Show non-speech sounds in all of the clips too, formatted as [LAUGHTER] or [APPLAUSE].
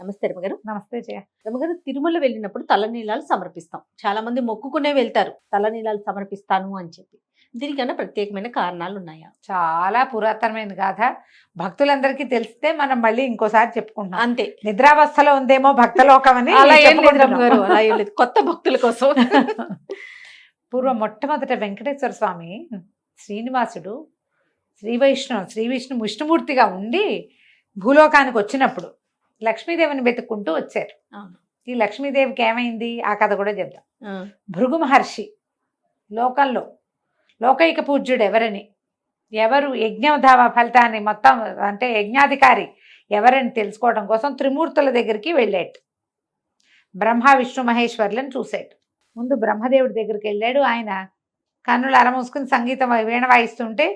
నమస్తే రమగారు. నమస్తే జయ. రమగారు తిరుమల వెళ్ళినప్పుడు తలనీలాలు సమర్పిస్తాం. చాలా మంది మొక్కుకునే వెళ్తారు. తలనీలాలు సమర్పిస్తాను అని చెప్పి. దీనికన్నా ప్రత్యేకమైన కారణాలు ఉన్నాయా? చాలా పురాతనమైన గాథ. భక్తులందరికీ తెలిస్తే మనం మళ్ళీ ఇంకోసారి చెప్పుకుంటాం అంతే. నిద్రావస్థలో ఉందేమో భక్తలోకం అని అలా ఏం లేదు చెప్పుకుంటున్నాం. రమగారు అలా ఏం లేదు. కొత్త భక్తుల కోసం. [LAUGHS] పూర్వం మొట్టమొదట వెంకటేశ్వర స్వామి శ్రీనివాసుడు శ్రీ వైష్ణవ శ్రీ విష్ణు విష్ణుమూర్తిగా ఉండి భూలోకానికి వచ్చినప్పుడు లక్ష్మీదేవిని వెతుక్కుంటూ వచ్చారు. ఈ లక్ష్మీదేవికి ఏమైంది? ఆ కథ కూడా చెప్దాం. భృగు మహర్షి లోకంలో లోకైక పూజ్యుడు ఎవరని ఎవరు యజ్ఞధావ ఫలితాన్ని మొత్తం అంటే యజ్ఞాధికారి ఎవరని తెలుసుకోవడం కోసం త్రిమూర్తుల దగ్గరికి వెళ్ళాడు. బ్రహ్మ విష్ణు మహేశ్వర్లను చూశాడు. ముందు బ్రహ్మదేవుడి దగ్గరికి వెళ్ళాడు. ఆయన కన్నులు అరమూసుకుని సంగీతం వీణ వాయిస్తుంటే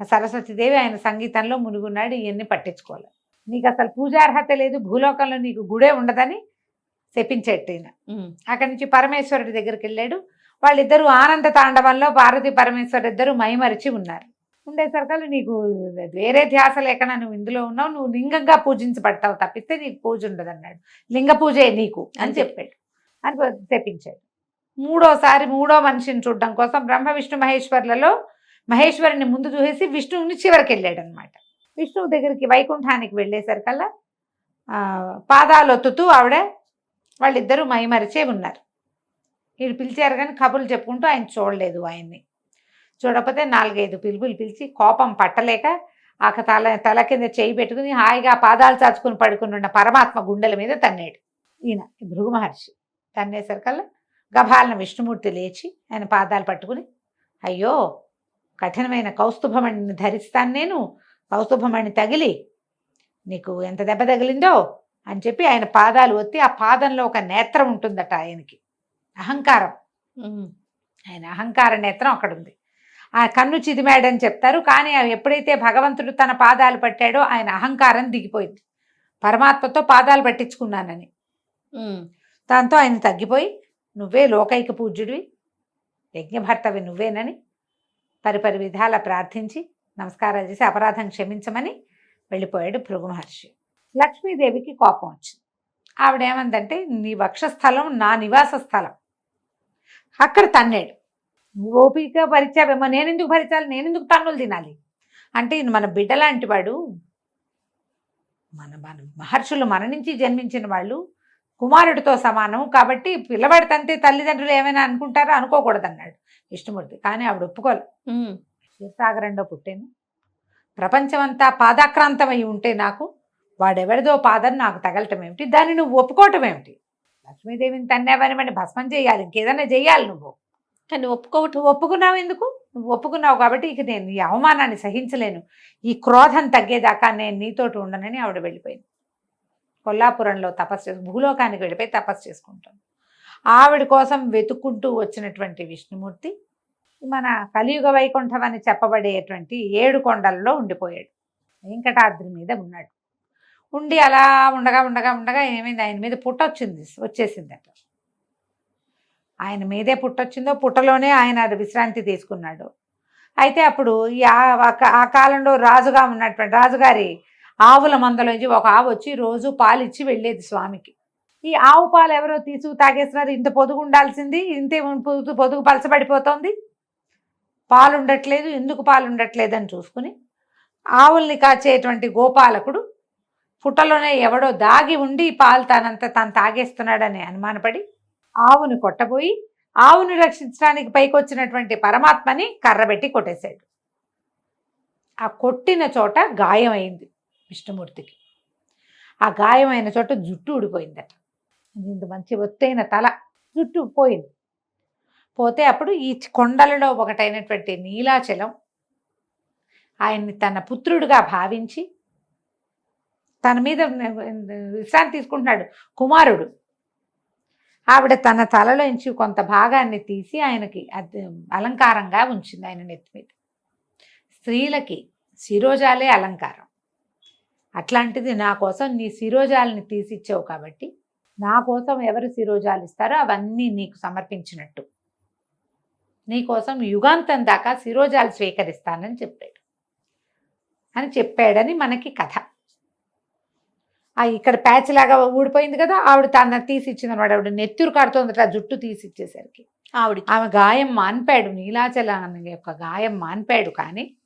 సరస్వతీదేవి ఆయన సంగీతంలో మునుగున్నాడు. ఇవన్నీ పట్టించుకోవాలి నీకు అసలు పూజార్హత లేదు భూలోకంలో నీకు గుడే ఉండదని ఉమ్, అక్కడి నుంచి పరమేశ్వరుడి దగ్గరికి వెళ్ళాడు. వాళ్ళిద్దరూ ఆనంద తాండవంలో పార్వతి పరమేశ్వరు ఇద్దరు మైమరిచి ఉన్నారు. ఉండేసరికల్లా నీకు వేరే ధ్యాస లేకుండా నువ్వు ఇందులో ఉన్నావు నువ్వు లింగంగా పూజించబడతావు తప్పిస్తే నీకు పూజ ఉండదు అన్నాడు లింగ పూజే నీకు అని. చెప్పాడు. అని తెప్పించాడు మూడోసారి మూడో మనిషిని చూడడం కోసం బ్రహ్మ విష్ణు మహేశ్వర్లలో మహేశ్వరుని ముందు చూసేసి విష్ణువుని చివరికి వెళ్ళాడు అనమాట విష్ణువు దగ్గరికి వైకుంఠానికి వెళ్ళేసరికల్లా పాదాలొత్తుతూ పాదాలు ఆవిడ వాళ్ళిద్దరూ మైమరిచే ఉన్నారు. వీళ్ళు పిలిచారు కానీ కబుర్లు చెప్పుకుంటూ ఆయన చూడలేదు ఆయన్ని. చూడకపోతే నాలుగైదు పిలుపులు పిలిచి కోపం పట్టలేక ఆ తల తల కింద చేయి పెట్టుకుని హాయిగా పాదాలు చాచుకుని పడుకుని ఉన్న పరమాత్మ గుండెల మీద తన్నాడు. ఈయన భృగు మహర్షి. తన్నేసరికల్లా గభాలన విష్ణుమూర్తి లేచి ఆయన పాదాలు పట్టుకుని అయ్యో కఠినమైన కౌస్తుభమణిని ధరిస్తాను నేను. కౌస్తుభమణి తగిలి నీకు ఎంత దెబ్బ తగిలిందో అని చెప్పి ఆయన పాదాలు ఒత్తి ఆ పాదంలో ఒక నేత్రం ఉంటుందట ఆయనకి. అహంకారం. ఆయన అహంకార నేత్రం అక్కడ ఉంది ఆ కన్ను చిదిమాడని చెప్తారు కానీ ఎప్పుడైతే భగవంతుడు తన పాదాలు పట్టాడో ఆయన అహంకారం దిగిపోయింది. పరమాత్మతో పాదాలు పట్టించుకున్నానని. దాంతో ఆయన తగ్గిపోయి నువ్వే లోకైక పూజ్యుడివి యజ్ఞభర్తవి నువ్వేనని పరిపరి విధాల ప్రార్థించి నమస్కారాలు చేసి అపరాధం క్షమించమని వెళ్ళిపోయాడు భృగు మహర్షి. లక్ష్మీదేవికి కోపం వచ్చింది. ఆవిడ ఏమందంటే నీ వక్షస్థలం నా నివాస స్థలం. అక్కడ తన్నాడు. నువ్వు ఓపిక భరించావేమో నేనెందుకు భరించాలి? నేనెందుకు తన్నులు తినాలి? అంటే మన బిడ్డ లాంటి వాడు మన మన మహర్షులు మన నుంచి జన్మించిన వాళ్ళు కుమారుడితో సమానం. కాబట్టి పిల్లవాడి తంతే తల్లిదండ్రులు ఏమైనా అనుకుంటారో? అనుకోకూడదు అన్నాడు విష్ణుమూర్తి. కానీ ఆవిడ ఒప్పుకోలేదు క్షీరసాగరంలో పుట్టాను. ప్రపంచమంతా పాదాక్రాంతమై ఉంటే నాకు వాడెవరిదో పాదం నాకు తగలటం ఏమిటి? దాన్ని నువ్వు ఒప్పుకోవటం ఏమిటి? లక్ష్మీదేవిని తన్నావని మరి భస్మం చేయాలి ఇంకేదైనా చేయాలి నువ్వు. కానీ ఒప్పుకోవటం ఒప్పుకున్నావు ఎందుకు? నువ్వు ఒప్పుకున్నావు కాబట్టి ఇక నేను ఈ అవమానాన్ని సహించలేను. ఈ క్రోధం తగ్గేదాకా నేను నీతోటి ఉండనని ఆవిడ వెళ్ళిపోయింది. కొల్లాపురంలో తపస్సు చేసు భూలోకానికి వెళ్ళిపోయి తపస్సు చేసుకుంటాను. ఆవిడ కోసం వెతుక్కుంటూ వచ్చినటువంటి విష్ణుమూర్తి మన కలియుగ వైకుంఠం అని చెప్పబడేటువంటి ఏడు కొండల్లో ఉండిపోయాడు. వెంకటాద్రి మీద ఉన్నాడు. ఉండి అలా ఉండగా ఉండగా ఉండగా ఏమైంది? ఆయన మీద పుట్ట వచ్చింది వచ్చేసిందట. ఆయన మీదే పుట్టొచ్చిందో పుట్టలోనే ఆయన విశ్రాంతి తీసుకున్నాడు. అయితే అప్పుడు ఈ ఆ- కాలంలో రాజుగా ఉన్నటువంటి రాజుగారి ఆవుల మందలోంచి ఒక ఆవు వచ్చి రోజు పాలు ఇచ్చి వెళ్ళేది స్వామికి. ఈ ఆవు పాలు ఎవరో తీసుకు తాగేస్తున్నారు ఇంత పొదుగు ఉండాల్సింది ఇంతే పొదుగు పొదుగు పలచబడిపోతోంది. పాలు ఉండట్లేదు ఎందుకు పాలు ఉండట్లేదు అని చూసుకుని ఆవుల్ని కాచేటువంటి గోపాలకుడు పుట్టలోనే ఎవడో దాగి ఉండి పాలు తానంత తాను తాగేస్తున్నాడని అనుమానపడి ఆవును కొట్టబోయి ఆవును రక్షించడానికి పైకొచ్చినటువంటి పరమాత్మని కర్రబెట్టి కొట్టేశాడు. ఆ కొట్టిన చోట గాయమైంది విష్ణుమూర్తికి. ఆ గాయమైన చోట జుట్టు ఊడిపోయిందట. ఇంత మంచి ఒత్తైన తల జుట్టు పోయింది. పోతే అప్పుడు ఈ కొండలలో ఒకటైనటువంటి నీలాచలం ఆయన్ని తన పుత్రుడుగా భావించి తన మీద విశ్రాంతి తీసుకుంటున్నాడు కుమారుడు. ఆవిడ తన తలలోంచి కొంత భాగాన్ని తీసి ఆయనకి అది అలంకారంగా ఉంచింది ఆయన నెత్తి మీద. స్త్రీలకి శిరోజాలే అలంకారం. అట్లాంటిది నా కోసం నీ శిరోజాలని తీసిచ్చావు కాబట్టి నా కోసం ఎవరు శిరోజాలు ఇస్తారో అవన్నీ నీకు సమర్పించినట్టు. నీ కోసం యుగాంతం దాకా శిరోజాలు స్వీకరిస్తానని చెప్పాడు. అని చెప్పాడని మనకి కథ. ఆ ఇక్కడ ప్యాచ్ లాగా ఊడిపోయింది కదా ఆవిడ తన తీసి ఇచ్చింది అనమాట ఆవిడ నెత్తురు కడుతోందట ఆ జుట్టు తీసి ఇచ్చేసరికి. ఆవిడికి ఆమె గాయం మాన్పాడు నీలాచల యొక్క గాయం మాన్పాడు కానీ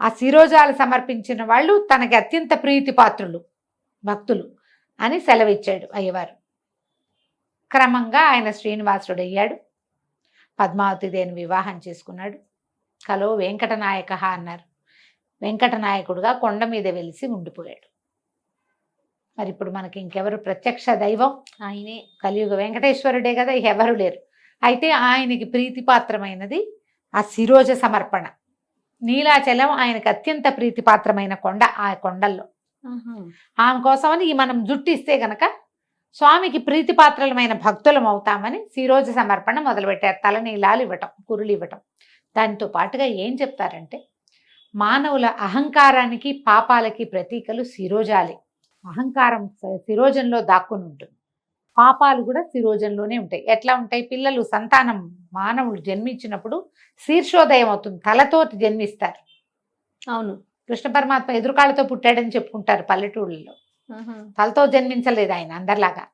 ఆ శిరోజాలు సమర్పించిన వాళ్ళు తనకి అత్యంత ప్రీతిపాత్రులు భక్తులు అని సెలవిచ్చాడు అయ్యవారు. క్రమంగా ఆయన శ్రీనివాసుడు అయ్యాడు పద్మావతి దేని వివాహం చేసుకున్నాడు. కలో వెంకటనాయక అన్నారు. వెంకటనాయకుడుగా కొండ మీద వెలిసి ఉండిపోయాడు. మరి ఇప్పుడు మనకి ఇంకెవరు ప్రత్యక్ష దైవం? ఆయనే. కలియుగ వెంకటేశ్వరుడే కదా ఎవరు లేరు. అయితే ఆయనకి ప్రీతిపాత్రమైనది ఆ శిరోజ సమర్పణ. నీలాచలం ఆయనకు అత్యంత ప్రీతిపాత్రమైన కొండ ఆ కొండల్లో. ఆమె కోసమని ఈ మనం జుట్టు ఇస్తే గనక స్వామికి ప్రీతిపాత్రలమైన భక్తులం అవుతామని శిరోజ సమర్పణ మొదలుపెట్టారు తలనీలాలు ఇవ్వటం కురులు ఇవ్వటం. దానితో పాటుగా ఏం చెప్తారంటే మానవుల అహంకారానికి పాపాలకి ప్రతీకలు శిరోజాలే. అహంకారం శిరోజంలో దాక్కుని ఉంటుంది. పాపాలు కూడా శిరోజంలోనే ఉంటాయి. ఎట్లా ఉంటాయి? పిల్లలు సంతానం మానవులు జన్మించినప్పుడు శీర్షోదయం అవుతుంది. తలతోటి జన్మిస్తారు. అవును. కృష్ణ పరమాత్మ ఎదురుకాళ్ళతో పుట్టాడని చెప్పుకుంటారు పల్లెటూళ్ళలో. తలతో జన్మించలేదు ఆయన అందరిలాగా.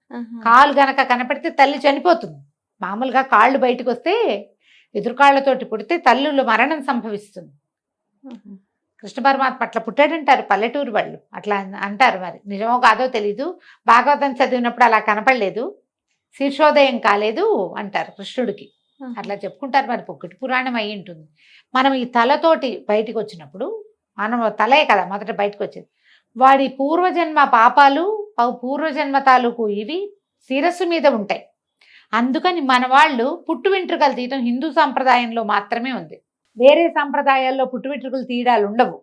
కాలు గనక కనపడితే తల్లి చనిపోతుంది. మామూలుగా కాళ్ళు బయటకు వస్తే ఎదురుకాళ్ళతోటి పుడితే తల్లులు మరణం సంభవిస్తుంది. కృష్ణ పరమాత్మ అట్లా పుట్టాడంటారు పల్లెటూరు వాళ్ళు. అట్లా అంటారు మరి. నిజమో కాదో తెలీదు. భాగవతం చదివినప్పుడు అలా కనపడలేదు. శీర్షోదయం కాలేదు అంటారు కృష్ణుడికి. అట్లా చెప్పుకుంటారు మరి. పొక్కటి పురాణం అయి ఉంటుంది మనం ఈ తలతోటి బయటికి వచ్చినప్పుడు మనం తలే కదా మొదట బయటకు వచ్చేది. వాడి పూర్వజన్మ పాపాలు పూర్వజన్మ తాలూకు ఇవి శిరస్సు మీద ఉంటాయి. అందుకని మన వాళ్ళు పుట్టు వెంట్రుకలు తీయటం హిందూ సాంప్రదాయంలో మాత్రమే ఉంది. వేరే సాంప్రదాయాల్లో పుట్టు వెంట్రుకలు తీయడాలు ఉండవు.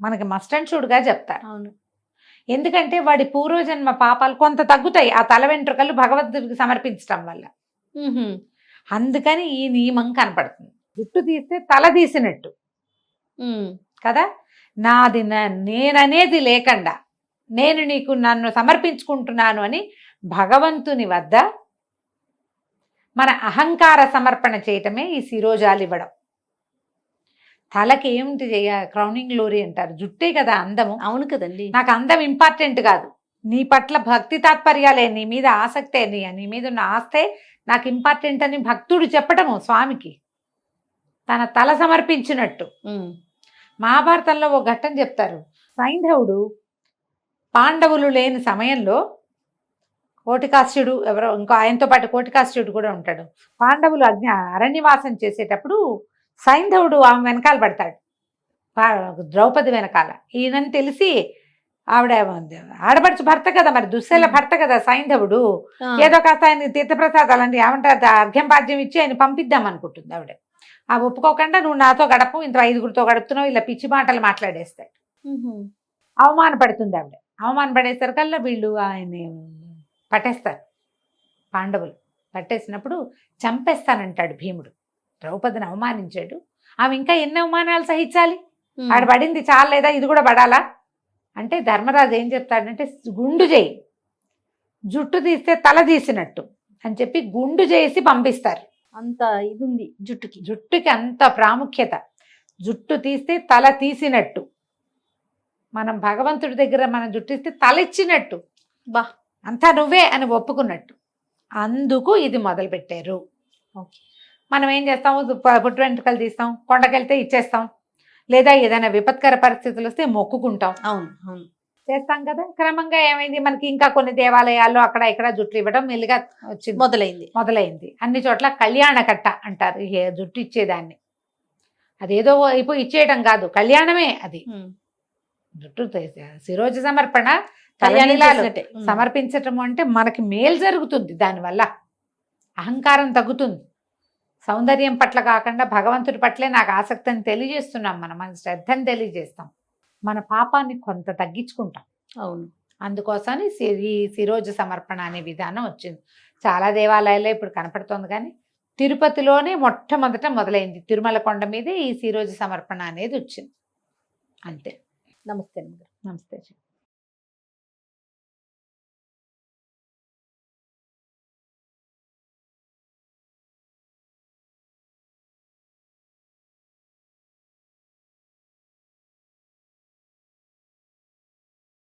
మనకి మస్ట్ అండ్ షుడ్గా చెప్తారు. అవును. ఎందుకంటే వాడి పూర్వజన్మ పాపాలు కొంత తగ్గుతాయి. ఆ తల వెంట్రుకలు భగవద్గీతకి సమర్పించడం వల్ల. అందుకని ఈ నియమం కనపడుతుంది. జుట్టు తీస్తే తల తీసినట్టు. కదా? నాది నా- నేననేది లేకుండా నేను నీకు నన్ను సమర్పించుకుంటున్నాను అని భగవంతుని వద్ద మన అహంకార సమర్పణ చేయటమే ఈ శిరోజాలు ఇవ్వడం. తలకి ఏమిటి చేయ క్రౌనింగ్ గ్లోరీ అంటారు. జుట్టే కదా అందము. అవును కదండి. నాకు అందం ఇంపార్టెంట్ కాదు. నీ పట్ల భక్తి తాత్పర్యాలే నీ మీద ఆసక్తే నీ నీ మీద ఉన్న ఆస్తే నాకు ఇంపార్టెంట్ అని భక్తుడు చెప్పటము స్వామికి. తన తల సమర్పించినట్టు. మహాభారతంలో ఒక ఘట్టం చెప్తారు. సైంధవుడు పాండవులు లేని సమయంలో కోటికాస్యుడు ఎవరో ఇంకో ఆయనతో పాటు కోటికాస్యుడు కూడా ఉంటాడు. పాండవులు అజ్ఞ అరణ్యవాసం చేసేటప్పుడు సైంధవుడు ఆమె వెనకాల పడతాడు. ద్రౌపది వెనకాల. ఈయనని తెలిసి ఆవిడ ఆడపడుచు భర్త కదా మరి దుశ్శల భర్త కదా సైంధవుడు. ఏదో కాస్త ఆయన తీర్థప్రసాదాలు అంటే ఏమంటారు అర్ఘ్యం పాద్యం ఇచ్చి ఆయన పంపిద్దాం అనుకుంటుంది ఆవిడ. ఆ ఒప్పుకోకుండా నువ్వు నాతో గడపు ఇంత ఐదుగురితో గడుపుతున్నావు ఇలా పిచ్చి మాటలు మాట్లాడేస్తాడు. అవమానపడుతుంది ఆవిడ. అవమానపడేసరికల్లా వీళ్ళు ఆయన్ని పట్టేస్తారు. పాండవులు పట్టేసినప్పుడు చంపేస్తానంటాడు భీముడు. ద్రౌపదిని అవమానించాడు. ఆమె ఇంకా ఎన్ని అవమానాలు సహించాలి. ఆడ పడింది చాలా లేదా? ఇది కూడా పడాలా? అంటే ధర్మరాజు ఏం చెప్తాడంటే గుండు చేయి. జుట్టు తీస్తే తల తీసినట్టు అని చెప్పి గుండు చేసి పంపిస్తారు. అంత ఇది ఉంది జుట్టుకి. జుట్టుకి అంత ప్రాముఖ్యత. జుట్టు తీస్తే తల తీసినట్టు. మనం భగవంతుడి దగ్గర మనం జుట్టు ఇస్తే తల ఇచ్చినట్టు బా. అంతా నువ్వే అని ఒప్పుకున్నట్టు. అందుకు ఇది మొదలు పెట్టారు ఓకే. మనం ఏం చేస్తాము ప- పుట్టు వెంట్రుకలు తీస్తాం కొండకెళ్తే ఇచ్చేస్తాం. లేదా ఏదైనా విపత్కర పరిస్థితులు వస్తే మొక్కుకుంటాం. అవును అవును. చేస్తాం కదా. క్రమంగా ఏమైంది? మనకి ఇంకా కొన్ని దేవాలయాల్లో అక్కడ ఇక్కడ జుట్టు ఇవ్వడం మెల్లిగా వచ్చింది. మొదలైంది. మొదలైంది. అన్ని చోట్ల కళ్యాణ కట్ట అంటారు జుట్టు ఇచ్చేదాన్ని. అదేదో అయిపోయి ఇచ్చేయడం కాదు. కళ్యాణమే అది. జుట్టు శిరోజ సమర్పణ. సమర్పించటం అంటే మనకి మేలు జరుగుతుంది దానివల్ల. అహంకారం తగ్గుతుంది. సౌందర్యం పట్ల కాకుండా భగవంతుడి పట్లే నాకు ఆసక్తి అని తెలియజేస్తున్నాం మనం. మన శ్రద్ధని తెలియజేస్తాం. మన పాపాన్ని కొంత తగ్గించుకుంటాం. అవును. అందుకోసమని సి- ఈ శిరోజ సమర్పణ అనే విధానం వచ్చింది. చాలా దేవాలయాల్లో ఇప్పుడు కనపడుతోంది కానీ తిరుపతిలోనే మొట్టమొదట మొదలైంది. తిరుమల కొండ మీదే ఈ శిరోజ సమర్పణ అనేది వచ్చింది. అంతే. నమస్తే. నమస్తే.